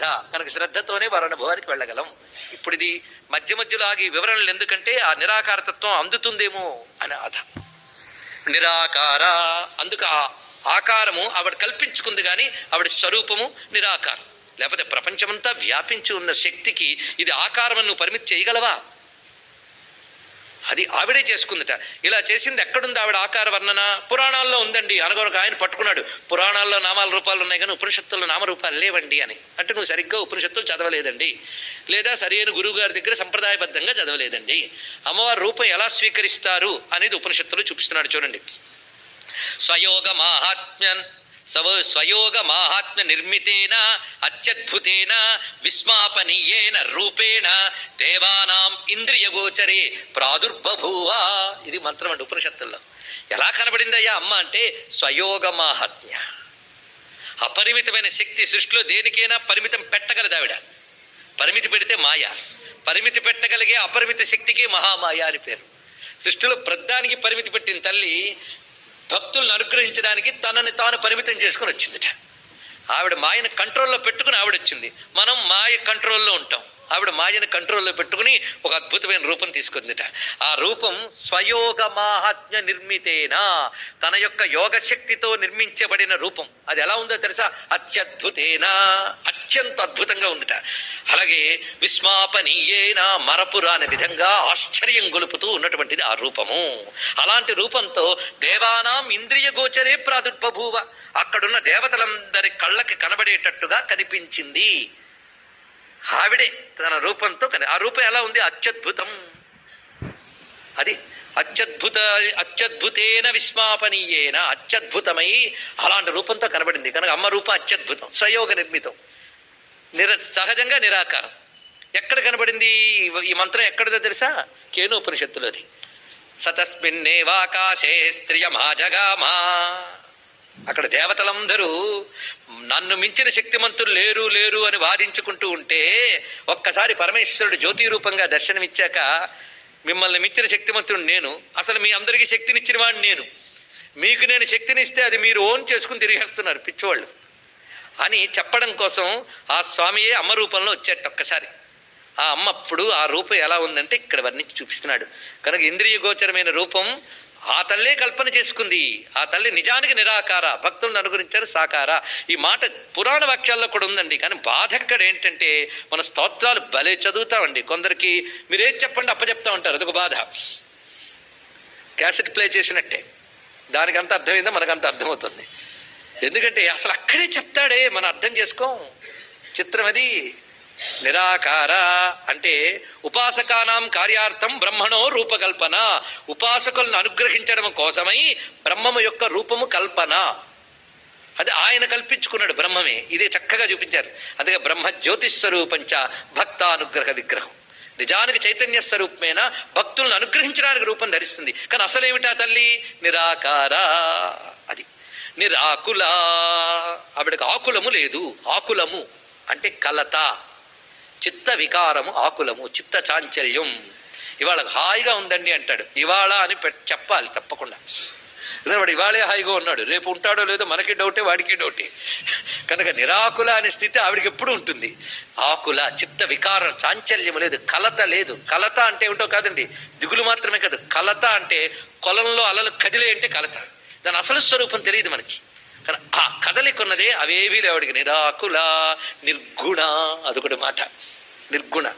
కనుక శ్రద్ధతోనే వారి అనుభవానికి వెళ్ళగలం. ఇప్పుడు ఇది మధ్య మధ్యలో ఆగి వివరణలు ఎందుకంటే ఆ నిరాకారతత్వం అందుతుందేమో అని ఆధ నిరాకార అందుకు ఆ ఆకారము ఆవిడ కల్పించుకుంది కానీ ఆవిడ స్వరూపము నిరాకారం. లేకపోతే ప్రపంచమంతా వ్యాపించి ఉన్న శక్తికి ఇది ఆకారం నువ్వు పరిమితి చేయగలవా? అది ఆవిడే చేసుకుందిట. ఇలా చేసింది ఎక్కడుంది ఆవిడ ఆకార వర్ణన? పురాణాల్లో ఉందండి. అనగొనక ఆయన పట్టుకున్నాడు. పురాణాల్లో నామాల రూపాలు ఉన్నాయి కానీ ఉపనిషత్తుల్లో నామరూపాలు లేవండి అని. అంటే నువ్వు సరిగ్గా ఉపనిషత్తులు చదవలేదండి. లేదా సరైన గురువు గారి దగ్గర సంప్రదాయబద్ధంగా చదవలేదండి. అమ్మవారి రూపం ఎలా స్వీకరిస్తారు అనేది ఉపనిషత్తులు చూపిస్తున్నాడు చూడండి. స్వయోగ మహాత్మ్యన్ సవ స్వయోగ మాహాత్మ్య నిర్మితేన అత్యద్భుతేన విస్మాపనీయేన రూపేణ దేవానాం ఇంద్రియగోచరే ప్రాదుర్బభూవా. ఇది మంత్రం అండి ఉపనిషత్తుల్లో. ఎలా కనబడిందయ్యా అమ్మ అంటే స్వయోగ మాహాత్మ్య. అపరిమితమైన శక్తి సృష్టిలో దేనికైనా పరిమితం పెట్టగలదు ఆవిడ. పరిమితి పెడితే మాయ. పరిమితి పెట్టగలిగే అపరిమిత శక్తికి మహామాయ అని పేరు. సృష్టిలో ప్రద్దానికి పరిమితి పెట్టిన తల్లి భక్తులను అనుగ్రహించడానికి తనని తాను పరిమితం చేసుకుని వచ్చిందిట. ఆవిడ మాయను కంట్రోల్లో పెట్టుకుని ఆవిడ వచ్చింది. మనం మాయ కంట్రోల్లో ఉంటాం. ఆవిడ మాయను కంట్రోల్లో పెట్టుకుని ఒక అద్భుతమైన రూపం తీసుకుందిట. ఆ రూపం స్వయోగ మాహాత్మ్య నిర్మితేనా? తన యొక్క యోగ శక్తితో నిర్మించబడిన రూపం. అది ఎలా ఉందో తెలుసా? అత్యద్భుతేనా? అత్యంత అద్భుతంగా ఉందిట. అలాగే విస్మాపనీయేన? మరపురాని విధంగా ఆశ్చర్యం గొలుపుతూ ఉన్నటువంటిది ఆ రూపము. అలాంటి రూపంతో దేవానాం ఇంద్రియ గోచరే ప్రాదుర్భభూవ. అక్కడున్న దేవతలందరి కళ్ళకి కనబడేటట్టుగా కనిపించింది. ఆవిడే తన రూపంతో కానీ ఆ రూపం ఎలా ఉంది? అత్యద్భుతం. అది అత్యద్భుత అత్యద్భుతేన విస్మాపనీయేన అత్యద్భుతమై అలాంటి రూపంతో కనబడింది. కనుక అమ్మ రూపం అత్యద్భుతం సయోగ నిర్మితం. నిర సహజంగా నిరాకారం. ఎక్కడ కనబడింది? ఈ- మంత్రం ఎక్కడదో తెలుసా? కేను ఉపనిషత్తులది సతస్మిన్నేవాకాశే స్త్రియమాజగామా. అక్కడ దేవతలందరూ నన్ను మించిన శక్తిమంతులు లేరు లేరు అని వాదించుకుంటూ ఉంటే ఒక్కసారి పరమేశ్వరుడు జ్యోతి రూపంగా దర్శనమిచ్చాక మిమ్మల్ని మించిన శక్తిమంతుడు నేను అసలు మీ అందరికీ శక్తినిచ్చిన వాడిని నేను. మీకు నేను శక్తినిస్తే అది మీరు ఓన్ చేసుకుని తిరిగేస్తున్నారు పిచ్చివాళ్ళు అని చెప్పడం కోసం ఆ స్వామియే అమ్మ రూపంలో వచ్చేట ఒక్కసారి. ఆ అమ్మ అప్పుడు ఆ రూపం ఎలా ఉందంటే ఇక్కడ వర్ణించి చూపిస్తున్నాడు. కనుక ఇంద్రియ గోచరమైన రూపం ఆ తల్లే కల్పన చేసుకుంది. ఆ తల్లి నిజానికి నిరాకార భక్తులను అనుగురించారు సాకార. ఈ మాట పురాణ వాక్యాల్లో కూడా ఉందండి. కానీ బాధ ఎక్కడ ఏంటంటే మన స్తోత్రాలు భలే చదువుతామండి. కొందరికి మీరేం చెప్పండి అప్పచెప్తా ఉంటారు. అదొక బాధ. క్యాసెట్ ప్లే చేసినట్టే. దానికి అంత అర్థమైందో? మనకు అంత అర్థమవుతుంది. ఎందుకంటే అసలు అక్కడే చెప్తాడే మనం అర్థం చేసుకోం. చిత్రం అది. నిరాకార అంటే ఉపాసకానాం కార్యార్థం బ్రహ్మణో రూపకల్పన. ఉపాసకులను అనుగ్రహించడం కోసమై బ్రహ్మము యొక్క రూపము కల్పన. అది ఆయన కల్పించుకున్నాడు బ్రహ్మమే. ఇదే చక్కగా చూపించారు. అందుకే బ్రహ్మ జ్యోతిస్వరూపంచ భక్తానుగ్రహ విగ్రహం. నిజానికి చైతన్య స్వరూపమైన? భక్తులను అనుగ్రహించడానికి రూపం ధరిస్తుంది. కానీ అసలేమిటా తల్లి? నిరాకార. అది నిరాకుల. ఆవిడకు ఆకులము లేదు. ఆకులము అంటే కలత. చిత్త వికారము ఆకులము చిత్త చాంచల్యం. ఇవాళ హాయిగా ఉందండి అంటాడు. ఇవాళ అని చెప్పాలి తప్పకుండా. వాడు ఇవాళే హాయిగా ఉన్నాడు. రేపు ఉంటాడో లేదో మనకి డౌటే వాడికి డౌటే. కనుక నిరాకుల అనే స్థితి ఆవిడకి ఎప్పుడు ఉంటుంది. ఆకుల చిత్త వికారం చాంచల్యం లేదు కలత లేదు. కలత అంటే ఏమిటో కాదండి. దిగులు మాత్రమే కాదు. కలత అంటే కొలంలో అలలు కదిలే అంటే కలత. దాని అసలు స్వరూపం తెలియదు మనకి. కానీ ఆ కదలికున్నదే అవేవీ లేవాడికి నిరాకుల నిర్గుణ అదొకటి మాట. నిర్గుణ.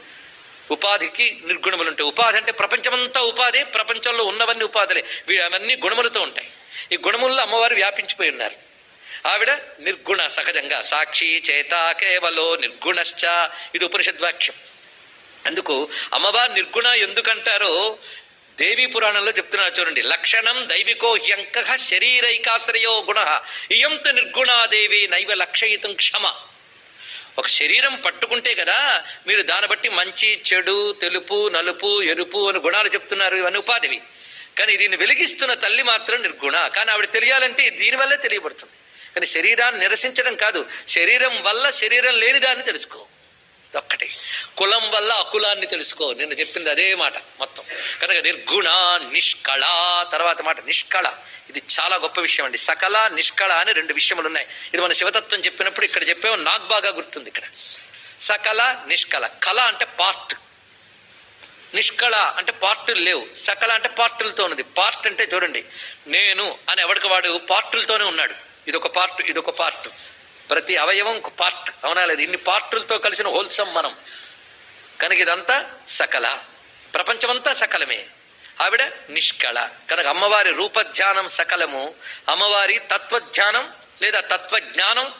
ఉపాధికి నిర్గుణములు ఉంటాయి. ఉపాధి అంటే ప్రపంచమంతా ఉపాధి ప్రపంచంలో ఉన్నవన్నీ ఉపాధులే. అవన్నీ గుణములతో ఉంటాయి. ఈ గుణముల్లో అమ్మవారు వ్యాపించిపోయి ఉన్నారు. ఆవిడ నిర్గుణ సహజంగా. సాక్షి చేత కేవలో నిర్గుణశ్చ. ఇది ఉపనిషద్వాక్యం. అందుకు అమ్మవారు నిర్గుణ ఎందుకంటారో దేవీ పురాణంలో చెప్తున్నారు చూడండి. లక్షణం దైవికో హ్యంక శరీరైకాశ్రయో గుణ. ఇయంత నిర్గుణాదేవి నైవ లక్షయితం క్షమ. ఒక శరీరం పట్టుకుంటే కదా మీరు దాన్ని బట్టి మంచి చెడు తెలుపు నలుపు ఎరుపు అని గుణాలు చెప్తున్నారు ఇవన్నీ ఉపాధివి. కానీ దీన్ని వెలిగిస్తున్న తల్లి మాత్రం నిర్గుణ. కానీ ఆవిడ తెలియాలంటే దీనివల్లే తెలియబడుతుంది. కానీ శరీరాన్ని నిరసించడం కాదు. శరీరం వల్ల శరీరం లేని దాన్ని తెలుసుకో. ఒక్కటి. కులం వల్ల అకులాన్ని తెలుసుకో. నిన్న చెప్పింది అదే మాట మొత్తం. కనుక నిర్గుణ నిష్కళ తర్వాత మాట నిష్కళ. ఇది చాలా గొప్ప విషయం అండి. సకల నిష్కళ అని రెండు విషయములు ఉన్నాయి. ఇది మన శివతత్వం చెప్పినప్పుడు ఇక్కడ చెప్పాము నాకు బాగా గుర్తుంది ఇక్కడ. సకల నిష్కళ. కళ అంటే పార్ట్. నిష్కళ అంటే పార్టులు లేవు. సకల అంటే పార్టులతో ఉన్నది. పార్ట్ అంటే చూడండి నేను అని ఎవడికి వాడు పార్టులతోనే ఉన్నాడు. ఇదొక పార్ట్ ఇదొక పార్ట్. ప్రతి అవయవం పార్ట్ అవునా లేదు? ఇన్ని పార్టులతో కలిసిన హోల్సమ్ మనం. కనుక ఇదంతా సకల. ప్రపంచమంతా సకలమే. ఆవిడ నిష్కళ. కనుక అమ్మవారి రూపధ్యానం సకలము. అమ్మవారి తత్వధ్యానం లేదా తత్వజ్ఞానం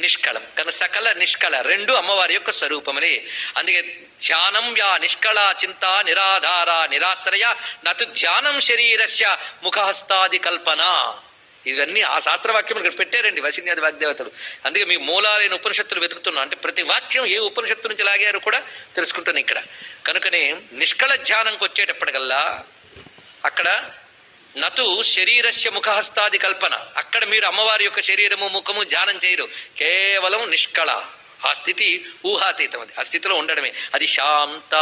నిష్కళం. కనుక సకల నిష్కళ రెండు అమ్మవారి యొక్క స్వరూపములే. అందుకే ధ్యానం యా నిష్కళ చింత నిరాధార నిరాశ్రయ నతు ధ్యానం శరీరస్య ముఖహస్తాది కల్పన. ఇవన్నీ ఆ శాస్త్రవాక్యం ఇక్కడ పెట్టారండి వశిన్యాది వాగ్దేవతలు. అందుకే మీ మూలాలైన ఉపనిషత్తులు వెతుకుతున్నాం అంటే ప్రతి వాక్యం ఏ ఉపనిషత్తు నుంచి లాగారు కూడా తెలుసుకుంటాను ఇక్కడ. కనుకనే నిష్కళ ధ్యానంకి వచ్చేటప్పటికల్లా అక్కడ నటు శరీరస్య ముఖహస్తాది కల్పన. అక్కడ మీరు అమ్మవారి యొక్క శరీరము ముఖము ధ్యానం చేయరు. కేవలం నిష్కళ. ఆ స్థితి ఊహాతీతం అది ఆ స్థితిలో ఉండడమే. అది శాంత.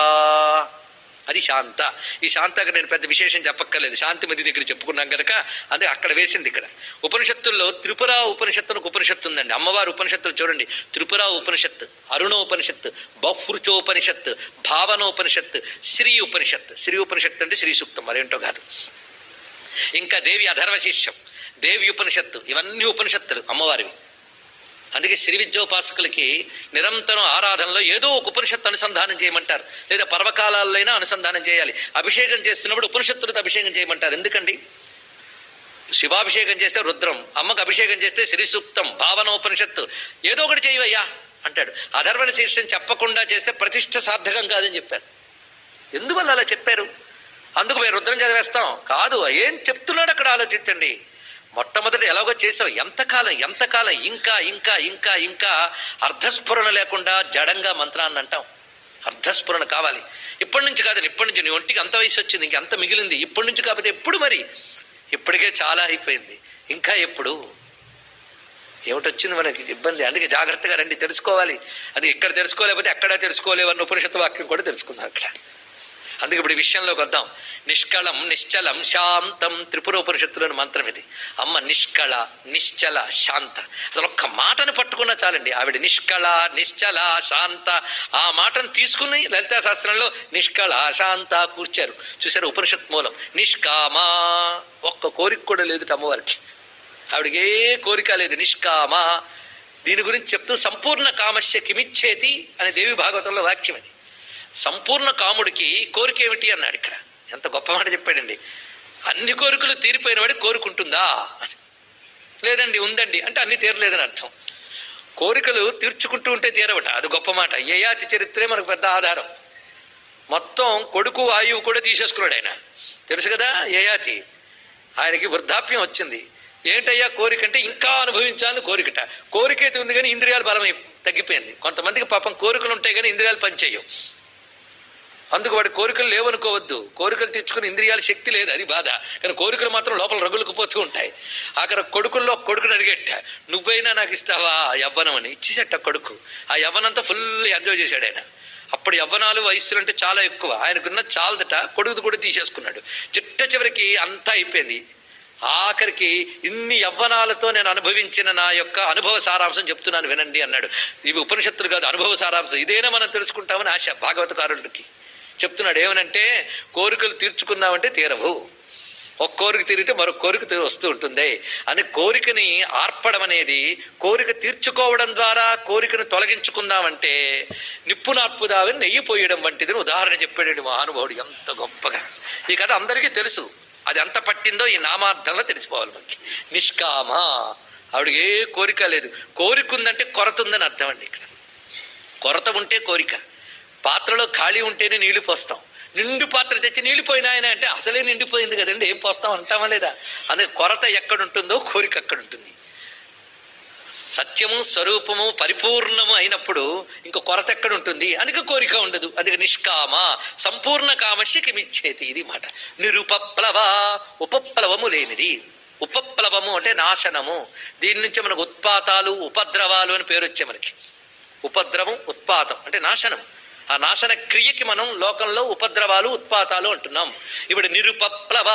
అది శాంత. ఈ శాంతకు నేను పెద్ద విశేషం చెప్పక్కర్లేదు. శాంతి మది దగ్గర చెప్పుకున్నాం కనుక అదే అక్కడ వేసింది ఇక్కడ. ఉపనిషత్తుల్లో త్రిపుర ఉపనిషత్తులకు ఉపనిషత్తు ఉందండి. అమ్మవారి ఉపనిషత్తులు చూడండి. త్రిపుర ఉపనిషత్తు అరుణోపనిషత్తు బహ్వృచోపనిషత్తు భావనోపనిషత్తు శ్రీ ఉపనిషత్తు శ్రీ ఉపనిషత్తు అంటే శ్రీ సూక్తం మరేంటో కాదు. ఇంకా దేవి అధర్వశిష్యం దేవి ఉపనిషత్తు ఇవన్నీ ఉపనిషత్తులు అమ్మవారివి. అందుకే శ్రీ విద్యోపాసకులకి నిరంతరం ఆరాధనలో ఏదో ఒక ఉపనిషత్తు అనుసంధానం చేయమంటారు. లేదా పర్వకాలాల్లో అయినా అనుసంధానం చేయాలి. అభిషేకం చేస్తున్నప్పుడు ఉపనిషత్తులతో అభిషేకం చేయమంటారు. ఎందుకండి? శివాభిషేకం చేస్తే రుద్రం అమ్మకు అభిషేకం చేస్తే శ్రీ సూక్తం భావనోపనిషత్తు. ఏదో ఒకటి చేయవయ్యా అంటాడు. అధర్వణ శీర్షం చెప్పకుండా చేస్తే ప్రతిష్ట సార్థకం కాదని చెప్పారు. ఎందువల్ల అలా చెప్పారు? అందుకు మేము రుద్రం చదివేస్తాం. కాదు ఏం చెప్తున్నాడు అక్కడ ఆలోచించండి. మొట్టమొదటి ఎలాగో చేసావు? ఎంతకాలం ఎంతకాలం? ఇంకా ఇంకా ఇంకా ఇంకా అర్ధస్ఫురణ లేకుండా జడంగా మంత్రాన్ని అంటాం అర్ధస్ఫురణ కావాలి. ఇప్పటి నుంచి కాదు ఇప్పటి నుంచి నీ ఒంటికి అంత వయసు వచ్చింది ఇంకెంత మిగిలింది. ఇప్పటి నుంచి కాకపోతే ఎప్పుడు మరి? ఇప్పటికే చాలా అయిపోయింది. ఇంకా ఎప్పుడు? ఏమిటొచ్చింది మనకి ఇబ్బంది? అందుకే జాగ్రత్తగా రండి తెలుసుకోవాలి. అది ఇక్కడ తెలుసుకోలేకపోతే అక్కడ తెలుసుకోలేవన్న ఉపనిషత్తు వాక్యం కూడా తెలుసుకుందాం అక్కడ. అందుకే ఇప్పుడు ఈ విషయంలోకి వద్దాం. నిష్కళం నిశ్చలం శాంతం త్రిపుర ఉపనిషత్తులోని మంత్రం ఇది. అమ్మ నిష్కళ నిశ్చల శాంత. అసలు ఒక్క మాటను పట్టుకున్నా చాలండి. ఆవిడ నిష్కళ నిశ్చల శాంత. ఆ మాటను తీసుకుని లలితా శాస్త్రంలో నిష్కళ శాంత కూర్చారు. చూసారు ఉపనిషత్ మూలం. నిష్కామా. ఒక్క కోరిక కూడా లేదు అమ్మవారికి. ఆవిడకి ఏ కోరిక లేదు. నిష్కామ. దీని గురించి చెప్తూ సంపూర్ణ కామస్య కిమిచ్చేతి అనే దేవి భాగవతంలో వాక్యం అది. సంపూర్ణ కాముడికి కోరిక ఏమిటి అన్నాడు ఇక్కడ. ఎంత గొప్ప మాట చెప్పాడండి. అన్ని కోరికలు తీరిపోయిన వాడి కోరుకుంటుందా? లేదండి ఉందండి. అంటే అన్ని తీరలేదని అర్థం. కోరికలు తీర్చుకుంటూ ఉంటే తీరవట. అది గొప్ప మాట. యయాతి చరిత్రే మనకు పెద్ద ఆధారం. మొత్తం కొడుకు ఆయువు కూడా తీసేసుకున్నాడు ఆయన. తెలుసు కదా యయాతి? ఆయనకి వృద్ధాప్యం వచ్చింది. ఏంటయ్యా కోరిక అంటే ఇంకా అనుభవించాలని కోరికట. కోరిక అయితే ఉంది కానీ ఇంద్రియాలు బలం తగ్గిపోయింది. కొంతమందికి పాపం కోరికలు ఉంటాయి కానీ ఇంద్రియాలు పనిచేయవు. అందుకు వాడి కోరికలు లేవనుకోవద్దు. కోరికలు తెచ్చుకుని ఇంద్రియాల శక్తి లేదు అది బాధ. కానీ కోరికలు మాత్రం లోపల రగులుకుపోతూ ఉంటాయి. అక్కడ కొడుకుల్లో కొడుకుని అడిగేట నువ్వైనా నాకు ఇస్తావా ఆ యవ్వనం అని? ఇచ్చేసట కొడుకు. ఆ యవ్వనంతా ఫుల్ ఎంజాయ్ చేశాడు ఆయన. అప్పుడు యవ్వనాలు వయస్సులు అంటే చాలా ఎక్కువ. ఆయనకున్న చాలదట కొడుకుది కూడా తీసేసుకున్నాడు. చిట్ట చివరికి అంతా అయిపోయింది. ఆఖరికి ఇన్ని యవ్వనాలతో నేను అనుభవించిన నా యొక్క అనుభవ సారాంశం చెప్తున్నాను వినండి అన్నాడు. ఇవి ఉపనిషత్తులు కాదు అనుభవ సారాంశం. ఇదేనా మనం తెలుసుకుంటామని ఆశ భాగవతకారుడికి చెప్తున్నాడు ఏమనంటే కోరికలు తీర్చుకుందామంటే తీరవు. ఒక కోరిక తీరితే మరొక కోరిక వస్తూ ఉంటుంది. అని కోరికని ఆర్పడం అనేది కోరిక తీర్చుకోవడం ద్వారా కోరికను తొలగించుకుందామంటే నిప్పు నార్పుదావని నెయ్యి పోయడం వంటిదని ఉదాహరణ చెప్పాడండి మహానుభావుడు. ఎంత గొప్పగా. ఈ కథ అందరికీ తెలుసు. అది ఎంత పట్టిందో ఈ నామార్థంలో తెలిసిపోవాలి మనకి. నిష్కామ. ఆవిడకి ఏ కోరిక లేదు. కోరిక ఉందంటే కొరత ఉందని అర్థం అండి ఇక్కడ. కొరత ఉంటే కోరిక. పాత్రలో ఖాళీ ఉంటేనే నీళ్ళు పోస్తాం. నిండు పాత్ర తెచ్చి నీళ్ళు పోయినాయన అంటే అసలే నిండిపోయింది కదండి. ఏం పోస్తాం అంటామా లేదా? అందుకే కొరత ఎక్కడుంటుందో కోరిక అక్కడుంటుంది సత్యము స్వరూపము పరిపూర్ణము అయినప్పుడు ఇంక కొరత ఎక్కడ ఉంటుంది అందుకే కోరిక ఉండదు. అందుకే నిష్కామ సంపూర్ణ కామస్య కిమిచ్చేతి ఇది మాట. నిరుపప్లవ ఉపప్లవము లేనిది. ఉపప్లవము అంటే నాశనము. దీని నుంచి మనకు ఉత్పాతాలు ఉపద్రవాలు అని పేరు వచ్చే మనకి. ఉపద్రవం ఉత్పాతం అంటే నాశనం ఆ నాశన క్రియకి మనం లోకంలో ఉపద్రవాలు ఉత్పాతాలు అంటున్నాం. ఇప్పుడు నిరుపప్లవ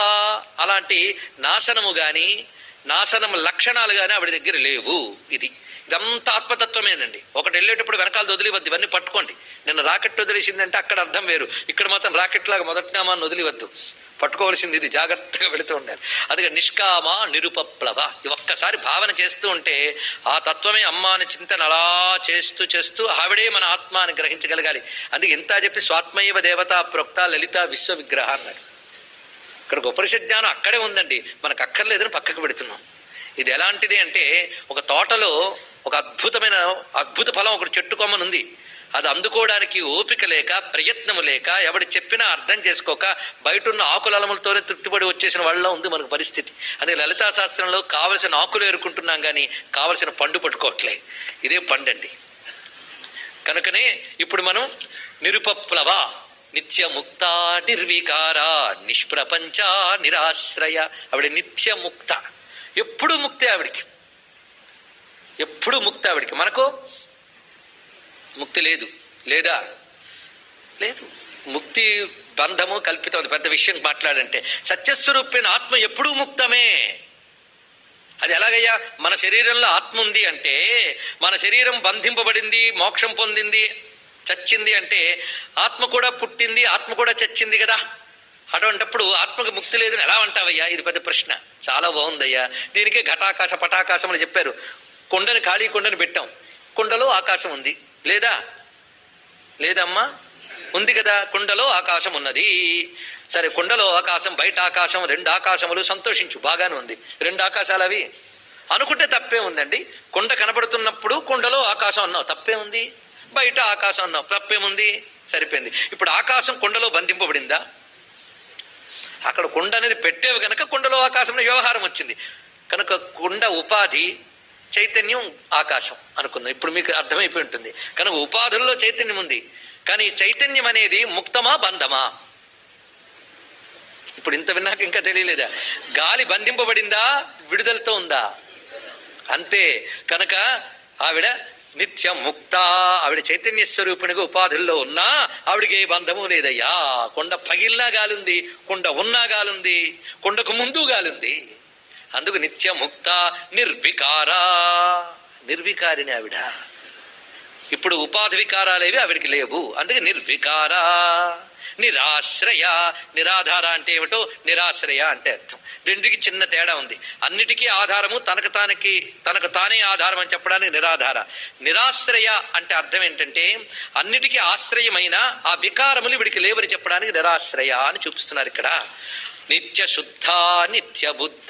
అలాంటి నాశనము గాని నాశనం లక్షణాలు గాని ఆవిడ దగ్గర లేవు ఇది. ఇదంతా ఆత్మతత్వమేనండి. ఒకటి వెళ్ళేటప్పుడు వెనకాల వదిలివద్దు ఇవన్నీ పట్టుకోండి. నిన్న రాకెట్ వదిలేసిందంటే అక్కడ అర్థం వేరు. ఇక్కడ మాత్రం రాకెట్ లాగా మొదటినామాన్ని వదిలివద్దు పట్టుకోవాల్సింది ఇది. జాగ్రత్తగా వెళుతూ ఉండాలి. అందుకే నిష్కామ నిరుపప్లవ. ఒక్కసారి భావన చేస్తూ ఉంటే ఆ తత్వమే అమ్మ అనే చింతన అలా చేస్తూ చేస్తూ ఆవిడే మన ఆత్మ అని గ్రహించగలగాలి. అందుకే ఇంత చెప్పి స్వాత్మైవ దేవత ప్రోక్త లలిత విశ్వ విగ్రహ అన్నాడు. ఇక్కడ ఉపనిషత్ జ్ఞానం అక్కడే ఉందండి. మనకు అక్కర్లేదని పక్కకు పెడుతున్నాం. ఇది ఎలాంటిది అంటే ఒక తోటలో ఒక అద్భుతమైన అద్భుత ఫలం ఒకటి చెట్టు కొమ్మనుంది. ఉంది అది అందుకోవడానికి ఓపిక లేక ప్రయత్నము లేక ఎవడు చెప్పినా అర్థం చేసుకోక బయట ఉన్న ఆకులలములతోనే తృప్తిపడి వచ్చేసిన వాళ్ళ ఉంది మనకు పరిస్థితి. అదే లలితా శాస్త్రంలో కావలసిన ఆకులు ఏరుకుంటున్నాం కానీ కావలసిన పండు పట్టుకోవట్లే. ఇదే పండండి. కనుకనే ఇప్పుడు మనం నిరుపప్లవ నిత్యముక్త నిర్వికార నిష్ప్రపంచ నిరాశ్రయ ఆవిడ నిత్యముక్త. ఎప్పుడు ముక్తే ఆవిడికి? ఎప్పుడు ముక్త ఆవిడికి? మనకు ముక్తి లేదు. లేదా? లేదు. ముక్తి బంధము కల్పితం అది పెద్ద విషయం మాట్లాడంటే సత్యస్వరూపైన ఆత్మ ఎప్పుడూ ముక్తమే. అది ఎలాగయ్యా? మన శరీరంలో ఆత్మ ఉంది అంటే మన శరీరం బంధింపబడింది మోక్షం పొందింది చచ్చింది అంటే ఆత్మ కూడా పుట్టింది ఆత్మ కూడా చచ్చింది కదా. అటువంటప్పుడు ఆత్మకు ముక్తి లేదని ఎలా అంటావయ్యా? ఇది పెద్ద ప్రశ్న. చాలా బాగుందయ్యా. దీనికే ఘటాకాశ పటాకాశం అని చెప్పారు. కొండని ఖాళీ కొండని పెట్టాం. కుండలో ఆకాశం ఉంది. లేదా? లేదమ్మా. ఉంది కదా కుండలో ఆకాశం ఉన్నది. సరే కుండలో ఆకాశం బయట ఆకాశం రెండు ఆకాశములు సంతోషించు. బాగానే ఉంది. రెండు ఆకాశాలు అవి. అనుకుంటే తప్పే ఉందండి. కుండ కనబడుతున్నప్పుడు కుండలో ఆకాశం అన్నావు. తప్పే ఉంది. బయట ఆకాశం అన్నావు. తప్పేముంది సరిపోయింది. ఇప్పుడు ఆకాశం కుండలో బంధింపబడిందా? అక్కడ కుండ అనేది పెట్టేవి కనుక కుండలో ఆకాశంలో వ్యవహారం వచ్చింది. కనుక కుండ ఉపాధి చైతన్యం ఆకాశం అనుకుందాం. ఇప్పుడు మీకు అర్థమైపోయి ఉంటుంది. కనుక ఉపాధుల్లో చైతన్యం ఉంది. కానీ చైతన్యం అనేది ముక్తమా బంధమా? ఇప్పుడు ఇంత విన్నాక ఇంకా తెలియలేదా? గాలి బంధింపబడిందా విడుదలతో ఉందా? అంతే. కనుక ఆవిడ నిత్య ముక్త ఆవిడ చైతన్య స్వరూపునిగా ఉపాధుల్లో ఉన్నా ఆవిడకి ఏ బంధము లేదయ్యా. కొండ పగిలినా గాలుంది కొండ ఉన్నా గాలుంది కొండకు ముందు గాలుంది. అందుకు నిత్య ముక్త నిర్వికార. నిర్వికారిని ఆవిడ. ఇప్పుడు ఉపాధి వికారాలేవి ఆవిడికి లేవు. అందుకే నిర్వికార నిరాశ్రయ నిరాధార అంటే ఏమిటో? నిరాశ్రయ అంటే అర్థం. రెండుకి చిన్న తేడా ఉంది. అన్నిటికీ ఆధారము తనకు తానికి తనకు తానే ఆధారం అని చెప్పడానికి నిరాధార. నిరాశ్రయ అంటే అర్థం ఏంటంటే అన్నిటికీ ఆశ్రయమైన ఆ వికారములు వీడికి లేవని చెప్పడానికి నిరాశ్రయ అని చూపిస్తున్నారు ఇక్కడ. నిత్య శుద్ధ నిత్య బుద్ధ.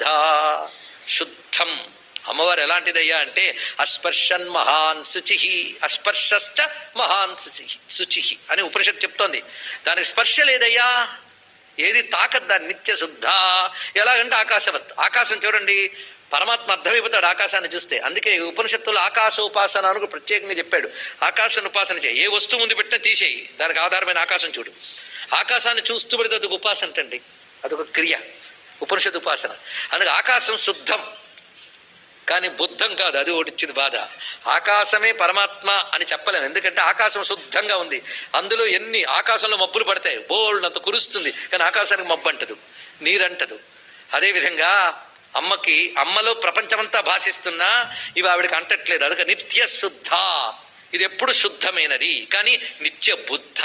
శుద్ధం. అమ్మవారు ఎలాంటిదయ్యా అంటే అస్పర్శన్ మహాన్ శుచిహి అస్పర్శశ్చ మహాన్ శుచి శుచిహి అని ఉపనిషత్తు చెప్తోంది. దానికి స్పర్శ లేదయ్యా. ఏది తాకద్దా? నిత్య శుద్ధ. ఎలాగంటే ఆకాశవత్. ఆకాశం చూడండి పరమాత్మ అర్థమైపోతాడు ఆకాశాన్ని చూస్తే. అందుకే ఉపనిషత్తులు ఉపనిషత్తులో ఆకాశ ఉపాసన ప్రత్యేకంగా చెప్పాడు. ఆకాశాన్ని ఉపాసన చేయి. ఏ వస్తువు ముందు పెట్టినా తీసేయి. దానికి ఆధారమైన ఆకాశం చూడు. ఆకాశాన్ని చూస్తూ పెడితే అది ఉపాసన అంటండి. అదొక క్రియ ఉపనిషద్ ఉపాసన. అందుకే ఆకాశం శుద్ధం. కానీ బుద్ధం కాదు అది ఒకటిచ్చింది బాధ. ఆకాశమే పరమాత్మ అని చెప్పలేము ఎందుకంటే ఆకాశం శుద్ధంగా ఉంది. అందులో ఎన్ని ఆకాశంలో మబ్బులు పడతాయి? బోల్డంత కురుస్తుంది. కానీ ఆకాశానికి మబ్బు అంటదు నీరంటదు. అదేవిధంగా అమ్మకి అమ్మలో ప్రపంచమంతా భాషిస్తున్నా ఇవి ఆవిడకి అంటట్లేదు. అదొక నిత్య శుద్ధ. ఇది ఎప్పుడు శుద్ధమైనది? కానీ నిత్య బుద్ధ.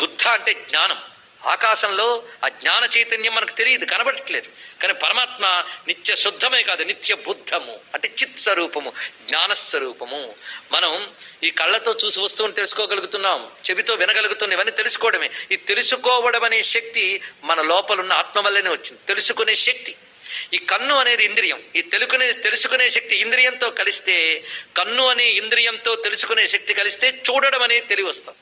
బుద్ధ అంటే జ్ఞానం. ఆకాశంలో ఆ జ్ఞాన చైతన్యం మనకు తెలియదు కనబడట్లేదు. కానీ పరమాత్మ నిత్య శుద్ధమే కాదు నిత్య బుద్ధము. అంటే చిత్ స్వరూపము జ్ఞానస్వరూపము. మనం ఈ కళ్ళతో చూసి వస్తువుని తెలుసుకోగలుగుతున్నాం చెవితో వినగలుగుతున్నాం ఇవన్నీ తెలుసుకోవడమే. ఈ తెలుసుకోవడం అనే శక్తి మన లోపల ఉన్న ఆత్మ వల్లనే వచ్చింది. తెలుసుకునే శక్తి. ఈ కన్ను అనేది ఇంద్రియం. ఈ తెలుకునే తెలుసుకునే శక్తి ఇంద్రియంతో కలిస్తే కన్ను అనే ఇంద్రియంతో తెలుసుకునే శక్తి కలిస్తే చూడడం అనేది తెలివి వస్తుంది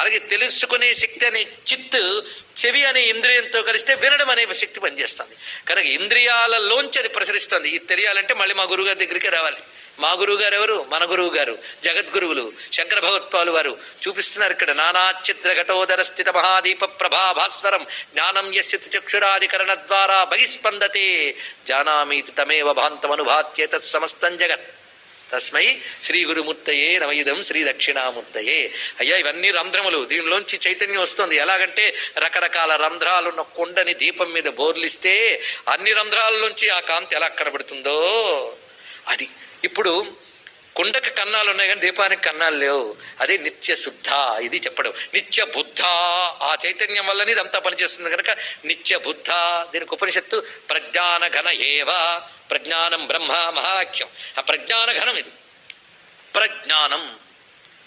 అలాగే తెలుసుకునే శక్తి అనే చిత్ చెవి అనే ఇంద్రియంతో కలిస్తే వినడం అనే శక్తి పనిచేస్తుంది. కనుక ఇంద్రియాలలోంచి అది ప్రసరిస్తుంది. ఇది తెలియాలంటే మళ్ళీ మా గురువుగారి దగ్గరికి రావాలి. మా గురువు గారు ఎవరు? మన గురువు గారు జగద్గురువులు. శంకర భగవత్పాలు వారు. చూపిస్తున్నారు ఇక్కడ. నానా చిత్ర ఘటోదర స్థిత మహాదీప ప్రభా భాస్వరం జ్ఞానం యస్య చక్షురాధికరణ ద్వారా బహిస్పందతే. జానామీతి తమేవ భాంతమనుభాత్యే సమస్తం జగత్. తస్మై శ్రీ గురుమూర్తయే నవయుధం శ్రీ దక్షిణామూర్తయే అయ్యా ఇవన్నీ రంధ్రములు. దీనిలోంచి చైతన్యం వస్తుంది. ఎలాగంటే రకరకాల రంధ్రాలున్న కొండని దీపం మీద బోర్లిస్తే అన్ని రంధ్రాలలోంచి ఆ కాంతి ఎలా కనబడుతుందో. అది ఇప్పుడు కుండకి కన్నాలు ఉన్నాయి కానీ దీపానికి కన్నాలు లేవు. అదే నిత్య శుద్ధ ఇది చెప్పడం. నిత్య బుద్ధ ఆ చైతన్యం వల్లనే ఇదంతా పనిచేస్తుంది కనుక నిత్య బుద్ధ దీనికి ఉపనిషత్తు ప్రజ్ఞాన ఘన ఏవ ప్రజ్ఞానం బ్రహ్మ మహావాక్యం. ఆ ప్రజ్ఞాన ఘనం ఇది. ప్రజ్ఞానం.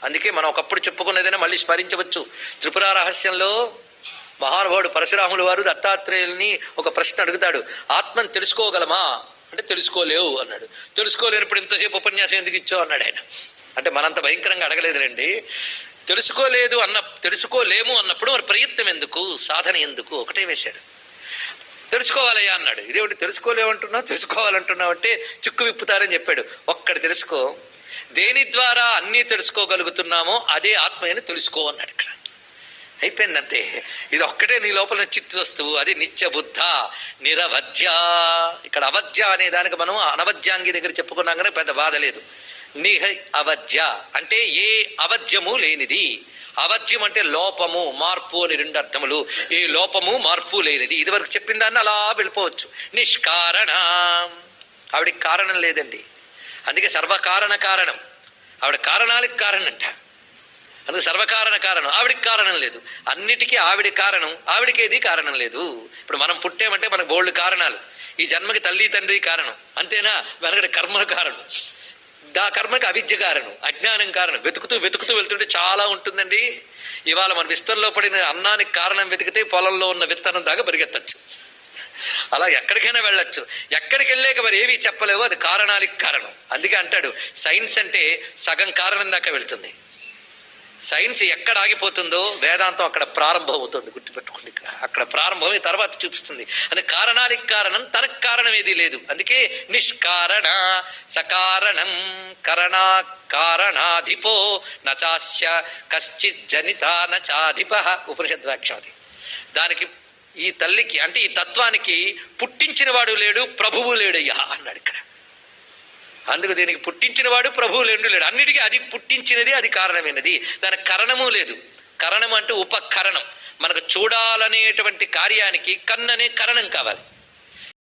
అందుకే మనం ఒకప్పుడు చెప్పుకున్నదైనా మళ్ళీ స్మరించవచ్చు. త్రిపుర రహస్యంలో మహానుభావుడు పరశురాములు వారు దత్తాత్రేయుల్ని ఒక ప్రశ్న అడుగుతాడు. ఆత్మను తెలుసుకోగలమా? అంటే తెలుసుకోలేవు అన్నాడు. తెలుసుకోలేనప్పుడు ఇంతసేపు ఉపన్యాసం ఎందుకు ఇచ్చావు అన్నాడు ఆయన. అంటే మనంత భయంకరంగా అడగలేదులేండి. తెలుసుకోలేదు అన్న తెలుసుకోలేము అన్నప్పుడు మరి ప్రయత్నం ఎందుకు? సాధన ఎందుకు? ఒకటే వేశాడు. తెలుసుకోవాలయ్యా అన్నాడు. ఇదేమిటి? తెలుసుకోలేమంటున్నావు తెలుసుకోవాలంటున్నావు అంటే చిక్కు విప్పుతారని చెప్పాడు. ఒక్కడ తెలుసుకో. దేని ద్వారా అన్నీ తెలుసుకోగలుగుతున్నామో అదే ఆత్మని తెలుసుకో అన్నాడు ఇక్కడ. అయిపోయిందంతే ఇది ఒక్కటే నీ లోపల చిత్ వస్తువు. అది నిత్య బుద్ధ నిరవధ్య. ఇక్కడ అవధ్య అనే దానికి మనం అనవధ్యాంగి దగ్గర చెప్పుకున్నాం కానీ పెద్ద బాధ లేదు. నిహ అవధ్య అంటే ఏ అవధ్యము లేనిది. అవధ్యం అంటే లోపము మార్పు అని రెండు అర్థములు. ఏ లోపము మార్పు లేనిది. ఇదివరకు చెప్పిన దాన్ని అలా వెళ్ళిపోవచ్చు. నిష్కారణ. ఆవిడికి కారణం లేదండి. అందుకే సర్వకారణ కారణం. ఆవిడ కారణాలకు కారణంట. అందుకు సర్వకారణ కారణం. ఆవిడికి కారణం లేదు. అన్నిటికీ ఆవిడ కారణం. ఆవిడకేది కారణం లేదు. ఇప్పుడు మనం పుట్టామంటే మనకు బోల్డ్ కారణాలు. ఈ జన్మకి తల్లి తండ్రి కారణం. అంతేనా? వెనకటి కర్మ కారణం. దా కర్మకి అవిద్య కారణం. అజ్ఞానం కారణం. వెతుకుతూ వెతుకుతూ వెళ్తుంటే చాలా ఉంటుందండి. ఇవాళ మన విస్తరంలో పడిన అన్నానికి కారణం వెతికితే పొలంలో ఉన్న విత్తనం దాకా పరిగెత్తచ్చు. అలా ఎక్కడికైనా వెళ్ళొచ్చు. ఎక్కడికి వెళ్ళాక మరి ఏవి చెప్పలేవు అది కారణాలకి కారణం. అందుకే అంటాడు సైన్స్ అంటే సగం కారణం దాకా వెళ్తుంది. సైన్స్ ఎక్కడ ఆగిపోతుందో వేదాంతం అక్కడ ప్రారంభం అవుతుంది గుర్తుపెట్టుకోండి ఇక్కడ. అక్కడ ప్రారంభమై తర్వాత చూపిస్తుంది. అది కారణానికి కారణం తనకు కారణం ఏది లేదు. అందుకే నిష్కారణ సకారణం కరణా కారణాధిపో నచాస్య కశ్చిత్ జనిత నచాధిప ఉపనిషద్ అది. దానికి ఈ తల్లికి అంటే ఈ తత్వానికి పుట్టించిన వాడు లేడు ప్రభువు లేడయ్యా అన్నాడు ఇక్కడ. అందుకు దీనికి పుట్టించినవాడు ప్రభువు లేడు లేడు. అన్నిటికీ అది పుట్టించినది అది కారణమైనది. దానికి కరణము లేదు. కరణం అంటే ఉపకరణం. మనకు చూడాలనేటువంటి కార్యానికి కన్ను అనే కరణం కావాలి.